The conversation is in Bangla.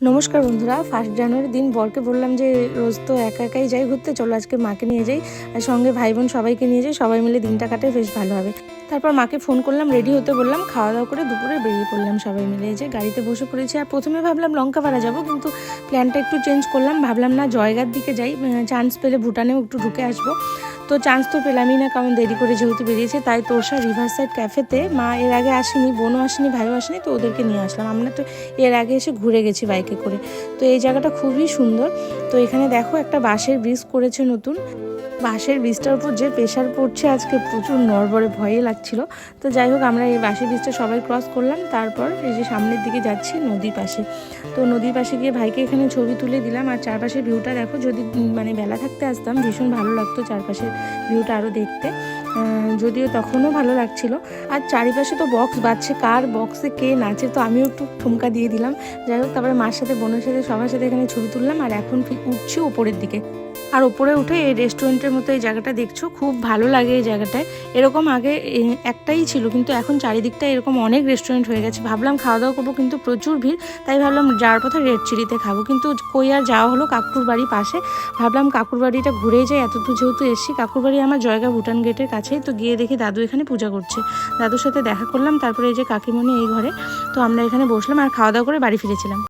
নমস্কার বন্ধুরা ফার্স্ট জানুয়ারির দিন বরকে বললাম যে রোজ তো একা একাই যাই ঘুরতে, চলো আজকে মাকে নিয়ে যাই, আর সঙ্গে ভাই বোন সবাইকে নিয়ে যাই, সবাই মিলে দিনটা কাটে, বেশ ভালো হবে। তারপর মাকে ফোন করলাম রেডি হতে বললাম, খাওয়া দাওয়া করে দুপুরে বেরিয়ে পড়লাম সবাই মিলে যে গাড়িতে বসে পড়েছি। আর প্রথমে ভাবলাম লঙ্কা লঙ্কাপাড়া যাব, কিন্তু প্ল্যানটা একটু চেঞ্জ করলাম, ভাবলাম না জয়গার দিকে যাই চান্স পেলে ভুটানেও একটু ঢুকে আসব। তো চান্স তো পেলামই না, কারণ দেরি করে যেহেতু বেরিয়েছে, তাই তোরসা রিভার সাইড ক্যাফেতে মা এর আগে আসেনি, বোনও আসেনি, ভাইও আসেনি, তো ওদেরকে নিয়ে আসলাম। আমরা তো এর আগে এসে ঘুরে গেছি বাইকে করে। তো এই জায়গাটা খুবই সুন্দর। তো এখানে দেখো একটা বাঁশের ব্রিজ করেছে নতুন। বাঁশের ব্রিজটার উপর যে প্রেশার পড়ছে আজকে প্রচুর নড়বড়ে ভয়ে লাগছিল। তো যাই হোক, আমরা এই বাঁশের ব্রিজটা সবাই ক্রস করলাম, তারপর এই যে সামনের দিকে যাচ্ছি নদীর পাশে। তো নদীর পাশে গিয়ে ভাইকে এখানে ছবি তুলে দিলাম, আর চারপাশের ভিউটা দেখো, যদি মানে বেলা থাকতে আসতাম, ভীষণ ভালো লাগতো চারপাশের। ভিউটা আরও দেখতে। যদিও তখনও ভালো লাগছিল। আর চারিপাশে তো বক্স বাজছে, কার বক্সে কে নাচে, তো আমিও একটু ঠুমকা দিয়ে দিলাম। যাই হোক, তারপরে মার সাথে, বোনের সাথে, সবার সাথে এখানে ছবি তুললাম, আর এখন উঠছি ওপরের দিকে। আর ওপরে উঠে এই রেস্টুরেন্টের মতো এই জায়গাটা দেখছ, খুব ভালো লাগে এই জায়গাটায়। এরকম আগে একটাই ছিল, কিন্তু এখন চারিদিকটা এরকম অনেক রেস্টুরেন্ট হয়ে গেছে। ভাবলাম খাওয়া দাওয়া করব, কিন্তু প্রচুর ভিড়, তাই ভাবলাম যাওয়ার পথে রেড চিলিতে খাব। কিন্তু কই আর যাওয়া হলো কাকুর বাড়ির পাশে। ভাবলাম কাকুর বাড়িটা ঘুরেই যাই এত যেহেতু এসেছি, কাকুর বাড়ি আমার জয়গা ভুটান গেটের কাছেই, তো গিয়ে দেখি দাদু এখানে পূজা করছে। দাদুর সাথে দেখা করলাম, তারপরে এই যে কাকিমণি এই ঘরে, তো আমরা এখানে বসলাম আর খাওয়া দাওয়া করে বাড়ি ফিরেছিলাম।